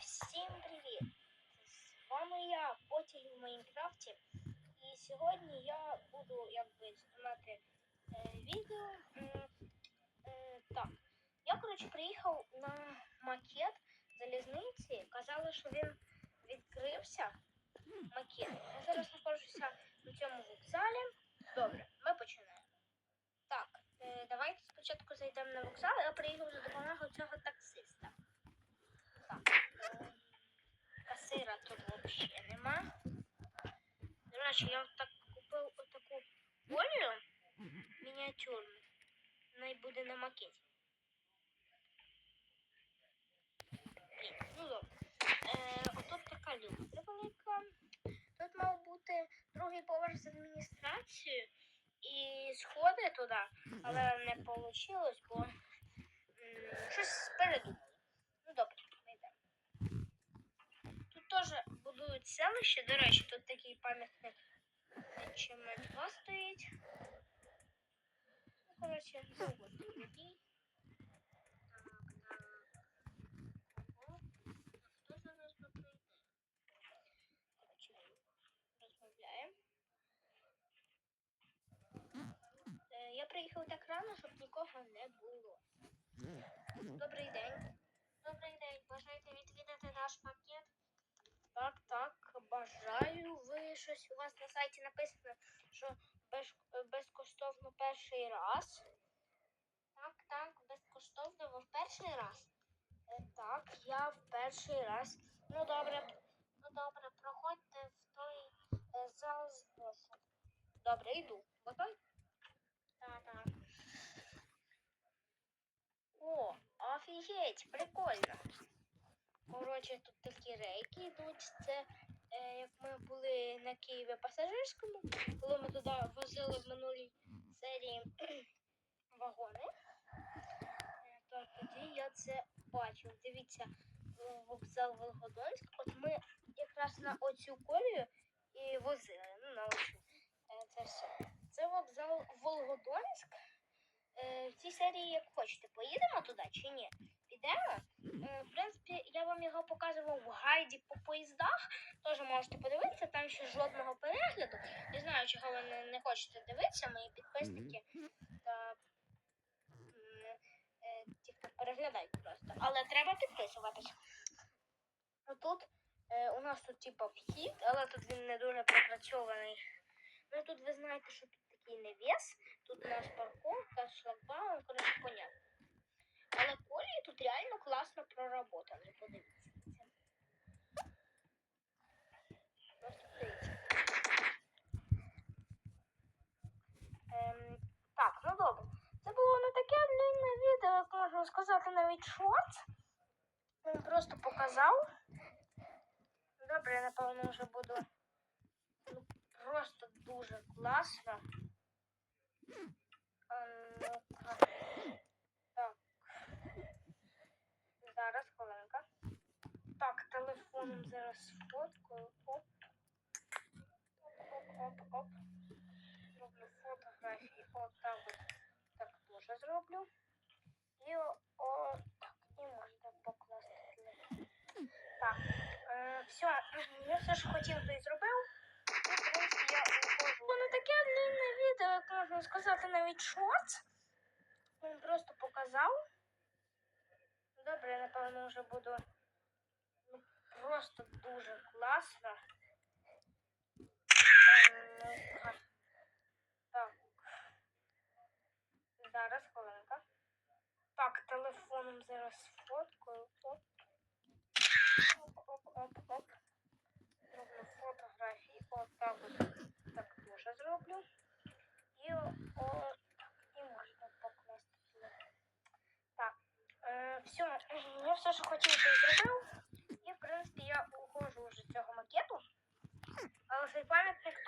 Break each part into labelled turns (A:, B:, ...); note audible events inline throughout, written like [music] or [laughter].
A: Всім привіт! З вами я, Потяг в Майнкрафті. І сьогодні я буду якби знімати е, відео. М, е, так, я коротше приїхав на макет залізниці. Казали, що він відкрився. Макет. Я зараз знаходжуся на цьому вокзалі. Добре, ми починаємо. Так, е, давайте спочатку зайдемо на вокзал. Я приїхав за допомогою цього таксиста. Так. Касира тут взагалі нема. До я так купив отаку фолію мініатюрну. Вона й буде на макеті. Ну добре. Е, отут така люстра велика. Тут мав бути другий поверх з адміністрацією і сходи туди, але не вийшло, бо м, щось спереду. Ну добре, ми йдемо. Тут теж будують селище. До речі, тут такий пам'ятник чим два стоїть. Ну, коротше, заводний людей. Так, так. Ого. А хто зараз би прийде? Коротше, розмовляємо. Е, Я приїхав так рано, щоб нікого не було. Добрий день. Добрий день. Бажаєте відвідати наш пакет? Так, так, бажаю. Ви щось у вас на сайті написано, що без, безкоштовно перший раз. Так, так, безкоштовно в перший раз. Е, Так, я в перший раз. Ну добре, ну добре, проходьте в той е, зал збору. Добре, йду. Готові? Так, так. О, офігеть, прикольно. Коротше, тут такі рейки йдуть. Це як ми були на Києві пасажирському, коли ми туди возили в минулій серії [clears throat] вагони. Е, то тоді я це бачив. Дивіться, е, вокзал Волгодонськ. От ми якраз на оцю колію і возили. Ну, на оцю. Е, це все. Це вокзал Волгодонськ. Е, в цій серії, як хочете, поїдемо туди чи ні? Підемо? Е, В принципі, я вам його показував в гайді по поїздах. Теж можете подивитися, там ще жодного перегляду. Не знаю, чого ви не, хочете дивитися, мої підписники та е, ті, хто переглядають просто. Але треба підписуватися. Тут е, у нас тут типа вхід, але тут він не дуже пропрацьований. Ну тут ви знаєте, що тут такий навіс, тут у нас парковка, шлагбаум, коротше, понятно. Але колії тут реально класно. Просто подивіться. Ем, так, ну добре. Це було не таке длинне відео, як можна сказати, навіть шорт. Він просто показав. Добре, я напевно вже буду ну, просто дуже класно. Ем, ну-ка. Так. Зараз хвилинка. Так, телефоном зараз сфоткаю. Оп. Оп, оп, оп, оп. Роблю фотографії. Отак от. Так теж зроблю. І о, так. І можна покласти. Так. Е, все, я все ж хотів, і зробив. Воно таке длинне відео, як можна сказати, навіть шорт. Він просто показав. Добре, напевно вже буду ну, просто дуже класно. Ем, ну-ка. Так. Зараз хвилинка. Так, телефоном зараз сфоткаю. Оп. Оп, оп, оп, оп. Роблю фотографії. Отак от. Так теж зроблю. І о, о, і можна покласти телефон. Так. Е, все, я все, що хотів, то і зробив.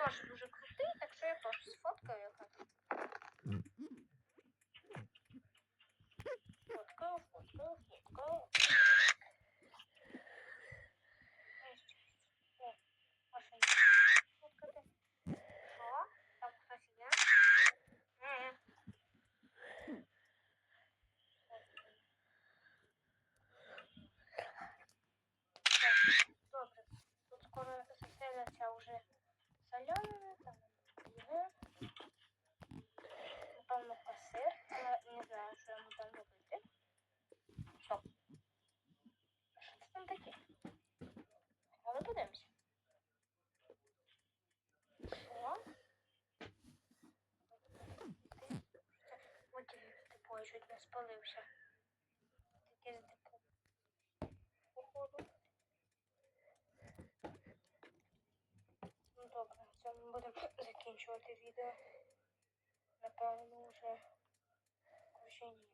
A: Теж дуже намальоване, там ігри. Напевно, касир. Не знаю, что йому там робити. Стоп. Що це там таке? Але Вот О. Ой, типу, чуть не спалився. Таке будемо закінчувати відео. Напевно, вже. Короче, ні.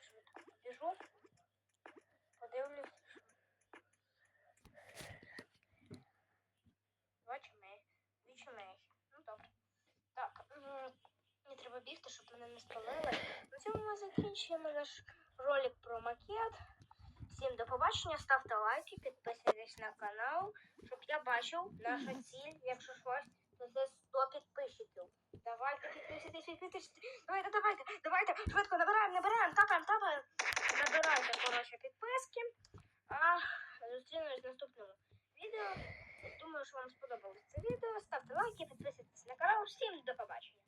A: Швидко побіжу. Подивлюсь. Два чумей. Дві чумей. Ну добре. Так, мені треба бігти, щоб мене не спалили. На цьому ми закінчуємо наш ролик про макет. Всім до побачення, ставте лайки, підписуйтесь на канал, щоб я бачив наша ціль, якщо щось, то це 100 підписчиків. Давайте підписуйтесь, підписуйтесь. Давайте, давайте, давайте, швидко набираємо, набираємо, тапаємо, тапаємо. Набирайте, коротше, підписки. А зустрінемось в наступному відео. Думаю, що вам сподобалось це відео. Ставте лайки, підписуйтесь на канал. Всім до побачення.